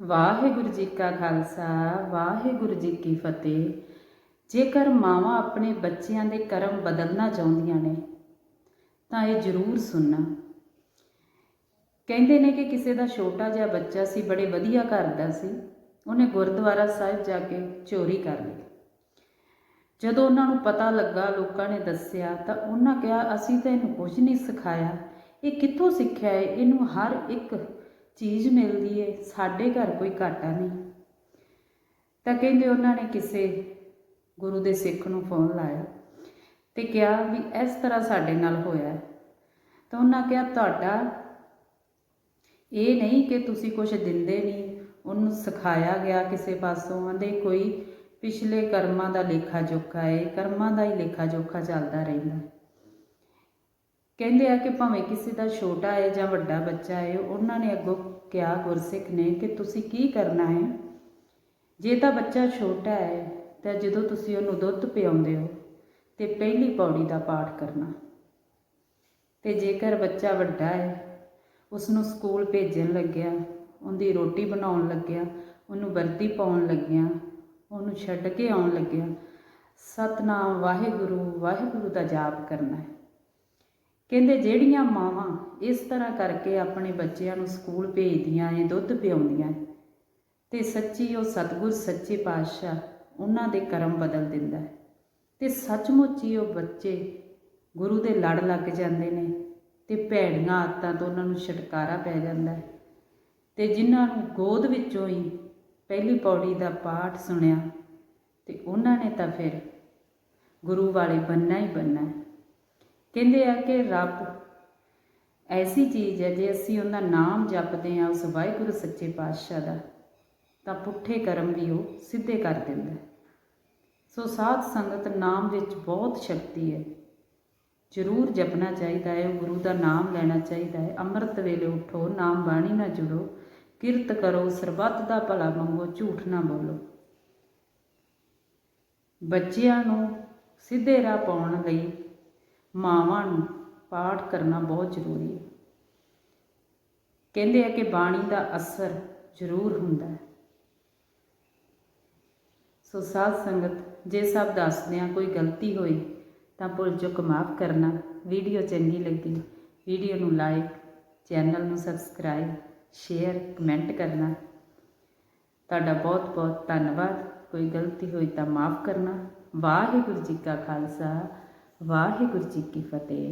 ਵਾਹਿਗੁਰੂ ਜੀ ਕਾ ਖਾਲਸਾ, ਵਾਹਿਗੁਰੂ ਜੀ ਕੀ ਫਤਿਹ। ਜੇਕਰ ਮਾਵਾਂ ਆਪਣੇ ਬੱਚਿਆਂ ਦੇ ਕਰਮ ਬਦਲਣਾ ਚਾਹੁੰਦੀਆਂ ਨੇ, ਤਾਂ ਇਹ ਜ਼ਰੂਰ ਸੁਣਨਾ। ਕਹਿੰਦੇ ਨੇ ਕਿ ਕਿਸੇ ਦਾ ਛੋਟਾ ਜਿਹਾ ਬੱਚਾ ਸੀ, ਬੜੇ ਵਧੀਆ ਘਰ ਦਾ ਸੀ, ਉਹਨੇ ਗੁਰਦੁਆਰਾ ਸਾਹਿਬ ਜਾ ਕੇ ਚੋਰੀ ਕਰ ਲਈ। ਜਦੋਂ ਉਹਨਾਂ ਨੂੰ ਪਤਾ ਲੱਗਾ, ਲੋਕਾਂ ਨੇ ਦੱਸਿਆ, ਤਾਂ ਉਹਨਾਂ ਕਿਹਾ, ਅਸੀਂ ਤਾਂ ਇਹਨੂੰ ਕੁਝ ਨਹੀਂ ਸਿਖਾਇਆ। ਇਹ ਕਿੱਥੋਂ ਸਿੱਖਿਆ ਹੈ ਇਹਨੂੰ ਹਰ ਇੱਕ ਚੀਜ਼ ਮਿਲਦੀ ਹੈ ਸਾਡੇ ਘਰ ਕੋਈ ਘਾਟਾ ਨਹੀਂ। ਤਾਂ ਕਹਿੰਦੇ ਉਹਨਾਂ ਨੇ ਕਿਸੇ ਗੁਰੂ ਦੇ ਸਿੱਖ ਨੂੰ ਫੋਨ ਲਾਇਆ ਤੇ ਕਿਹਾ ਵੀ ਇਸ ਤਰ੍ਹਾਂ ਸਾਡੇ ਨਾਲ ਹੋਇਆ। ਤਾਂ ਉਹਨਾਂ ਕਿਹਾ, ਤੁਹਾਡਾ ਇਹ ਨਹੀਂ ਕਿ ਤੁਸੀਂ ਕੁਝ ਦਿੰਦੇ ਨਹੀਂ, ਉਹਨੂੰ ਸਿਖਾਇਆ ਗਿਆ ਕਿਸੇ ਪਾਸੋਂ। ਆਂਦੇ ਕੋਈ ਪਿਛਲੇ ਕਰਮਾਂ ਦਾ ਲੇਖਾ ਜੋਖਾ ਹੈ ਕਰਮਾਂ ਦਾ ਹੀ ਲੇਖਾ ਜੋਖਾ ਚੱਲਦਾ ਰਹਿੰਦਾ। ਕਹਿੰਦੇ ਆ ਕਿ ਭਾਵੇਂ ਕਿਸੇ ਦਾ ਛੋਟਾ ਹੈ ਜਾਂ ਵੱਡਾ ਬੱਚਾ ਹੈ, ਉਹਨਾਂ ਨੇ ਅੱਗੋਂ ਕਿਹਾ, ਗੁਰਸਿੱਖ ਨੇ ਕਿ ਤੁਸੀਂ ਕੀ ਕਰਨਾ ਹੈ? ਜੇ ਤਾਂ ਬੱਚਾ ਛੋਟਾ ਹੈ, ਤਾਂ ਜਦੋਂ ਤੁਸੀਂ ਉਹਨੂੰ ਦੁੱਧ ਪਿਆਉਂਦੇ ਹੋ, ਤੇ ਪਹਿਲੀ ਪੌੜੀ ਦਾ ਪਾਠ ਕਰਨਾ। ਤੇ ਜੇਕਰ ਬੱਚਾ ਵੱਡਾ ਹੈ ਉਸ ਨੂੰ ਸਕੂਲ ਭੇਜਣ ਲੱਗਿਆ, ਉਹਦੀ ਰੋਟੀ ਬਣਾਉਣ ਲੱਗਿਆ, ਉਹਨੂੰ ਵਰਦੀ ਪਾਉਣ ਲੱਗਿਆ, ਉਹਨੂੰ ਛੱਡ ਕੇ ਆਉਣ ਲੱਗਿਆ, ਸਤਨਾਮ ਵਾਹਿਗੁਰੂ ਵਾਹਿਗੁਰੂ ਦਾ ਜਾਪ ਕਰਨਾ ਹੈ। ਕਹਿੰਦੇ ਜਿਹੜੀਆਂ ਮਾਵਾਂ ਇਸ ਤਰ੍ਹਾਂ ਕਰਕੇ ਆਪਣੇ ਬੱਚਿਆਂ ਨੂੰ ਸਕੂਲ ਭੇਜਦੀਆਂ ਨੇ ਦੁੱਧ ਪਿਆਉਂਦੀਆਂ ਨੇ ਤੇ ਸੱਚੀ ਉਹ ਸਤਿਗੁਰ, ਸੱਚੇ ਪਾਤਸ਼ਾਹ ਉਹਨਾਂ ਦੇ ਕਰਮ ਬਦਲ ਦਿੰਦਾ ਹੈ ਤੇ ਸੱਚਮੁੱਚ ਹੀ ਉਹ ਬੱਚੇ ਗੁਰੂ ਦੇ ਲੜ ਲੱਗ ਜਾਂਦੇ ਨੇ ਤੇ ਭੈੜੀਆਂ ਆਦਤਾਂ ਤੋਂ ਉਹਨਾਂ ਨੂੰ ਛੁਟਕਾਰਾ ਪੈ ਜਾਂਦਾ ਹੈ ਤੇ ਜਿਨ੍ਹਾਂ ਨੂੰ ਗੋਦ ਵਿੱਚੋਂ ਹੀ ਪਹਿਲੀ ਪੌੜੀ ਦਾ ਪਾਠ ਸੁਣਿਆ ਤੇ ਉਹਨਾਂ ਨੇ ਤਾਂ ਫਿਰ ਗੁਰੂ ਵਾਲੇ ਬੰਨਾ ਹੀ ਬੰਨਾ ਕਹਿੰਦੇ ਆ ਕਿ ਰੱਬ ਐਸੀ ਚੀਜ਼ ਹੈ ਜੇ ਅਸੀਂ ਉਹਦਾ ਨਾਮ ਜਪਦੇ ਆ ਉਸ ਵਾਹਿਗੁਰੂ ਸੱਚੇ ਪਾਤਸ਼ਾਹ ਦਾ, ਤਾਂ ਪੁੱਠੇ ਕਰਮ ਵੀ ਉਹ ਸਿੱਧੇ ਕਰ ਦਿੰਦਾ ਸੋ ਸਾਧ ਸੰਗਤ ਨਾਮ ਵਿੱਚ ਬਹੁਤ ਸ਼ਕਤੀ ਹੈ। ਜ਼ਰੂਰ ਜਪਣਾ ਚਾਹੀਦਾ ਹੈ, ਗੁਰੂ ਦਾ ਨਾਮ ਲੈਣਾ ਚਾਹੀਦਾ ਹੈ। ਅੰਮ੍ਰਿਤ ਵੇਲੇ ਉਠੋ, ਨਾਮ ਬਾਣੀ ਨਾਲ ਜੁੜੋ, ਕਿਰਤ ਕਰੋ, ਸਰਬੱਤ ਦਾ ਭਲਾ ਮੰਗੋ, ਝੂਠ ਨਾ ਬੋਲੋ। ਬੱਚਿਆਂ ਨੂੰ ਸਿੱਧੇ ਰਾਹ ਪਾਉਣ ਲਈ ਮਾਵਾਂ ਨੂੰ ਪਾਠ ਕਰਨਾ ਬਹੁਤ ਜ਼ਰੂਰੀ ਹੈ। ਕਹਿੰਦੇ ਆ ਕਿ ਬਾਣੀ ਦਾ ਅਸਰ ਜ਼ਰੂਰ ਹੁੰਦਾ ਹੈ। ਸੋ ਸਾਧ ਸੰਗਤ, ਜੇ ਸਭ ਦੱਸਦਿਆਂ ਕੋਈ ਗਲਤੀ ਹੋਈ, ਤਾਂ ਭੁੱਲ ਚੁੱਕ ਮਾਫ ਕਰਨਾ। ਵੀਡੀਓ ਚੰਗੀ ਲੱਗੀ, ਵੀਡੀਓ ਨੂੰ ਲਾਈਕ, ਚੈਨਲ ਨੂੰ ਸਬਸਕ੍ਰਾਈਬ, ਸ਼ੇਅਰ, ਕਮੈਂਟ ਕਰਨਾ। ਤੁਹਾਡਾ ਬਹੁਤ ਬਹੁਤ ਧੰਨਵਾਦ। ਕੋਈ ਗਲਤੀ ਹੋਈ ਤਾਂ ਮਾਫ ਕਰਨਾ। ਵਾਹਿਗੁਰੂ ਜੀ ਕਾ ਖਾਲਸਾ। ਵਾਹਿਗੁਰੂ ਜੀ ਕੀ ਫਤਿਹ।